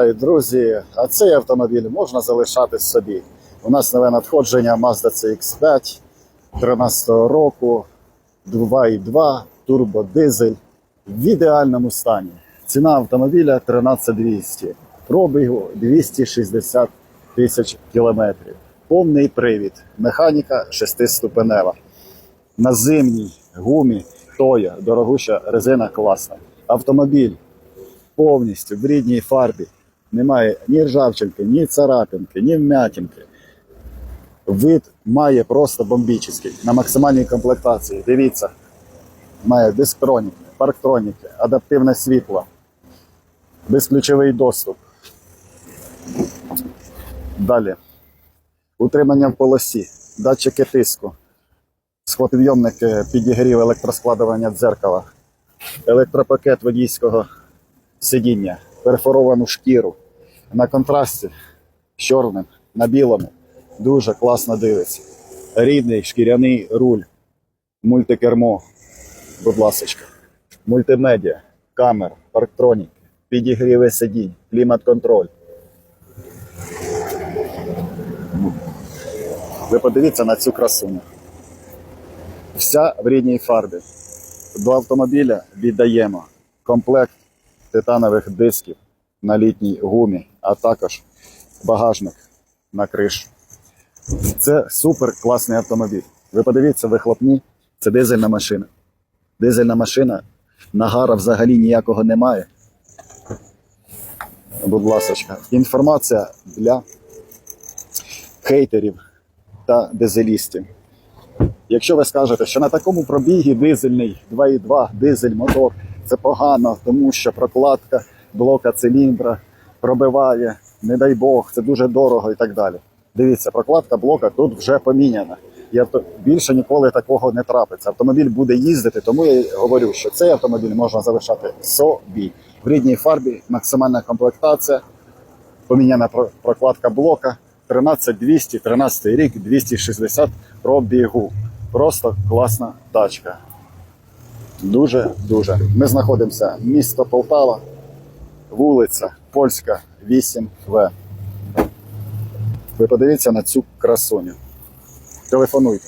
Друзі, а цей автомобіль можна залишати собі. У нас нове надходження Mazda CX5 13 року, 2.2, турбодизель в ідеальному стані. Ціна автомобіля 13200, пробігу 260 тисяч кілометрів. Повний привід, механіка 6-ступенева. На зимній гумі Тоя, дорогуща резина класна. Автомобіль повністю в рідній фарбі. Немає ні ржавчинки, ні царапинки, ні вмятинки. Вид має просто бомбічний на максимальній комплектації. Дивіться, має дисктроніки, парктроніки, адаптивне світло, безключовий доступ. Далі. Утримання в полосі, датчики тиску, схватовйомники підігрів електроскладування дзеркала, електропакет водійського сидіння, перфоровану шкіру на контрасті з чорним, на білому. Дуже класно дивиться. Рідний шкіряний руль, мультикермо, будь ласочка, мультимедіа, камера, парктроніки, підігріви сидінь, клімат-контроль. Ви подивіться на цю красуню. Вся в рідній фарбі. До автомобіля віддаємо комплект титанових дисків на літній гумі, а також багажник на кришу. Це супер класний автомобіль. Ви подивіться, вихлопні, це дизельна машина. Дизельна машина, нагара взагалі ніякого немає. Будь ласка, інформація для хейтерів та дизелістів. Якщо ви скажете, що на такому пробігі дизельний 2.2 дизель мотор це погано, тому що прокладка блока циліндра пробиває, не дай Бог, це дуже дорого і так далі. Дивіться, прокладка блока тут вже поміняна. І авто... більше ніколи такого не трапиться. Автомобіль буде їздити, тому я говорю, що цей автомобіль можна залишати собі. В рідній фарбі максимальна комплектація, поміняна прокладка блока, 13200, 13 рік, 260 пробігу. Просто класна тачка. Дуже дуже. Ми знаходимося місто Полтава, вулиця Польська, 8В. Ви подивіться на цю красуню. Телефонуйте.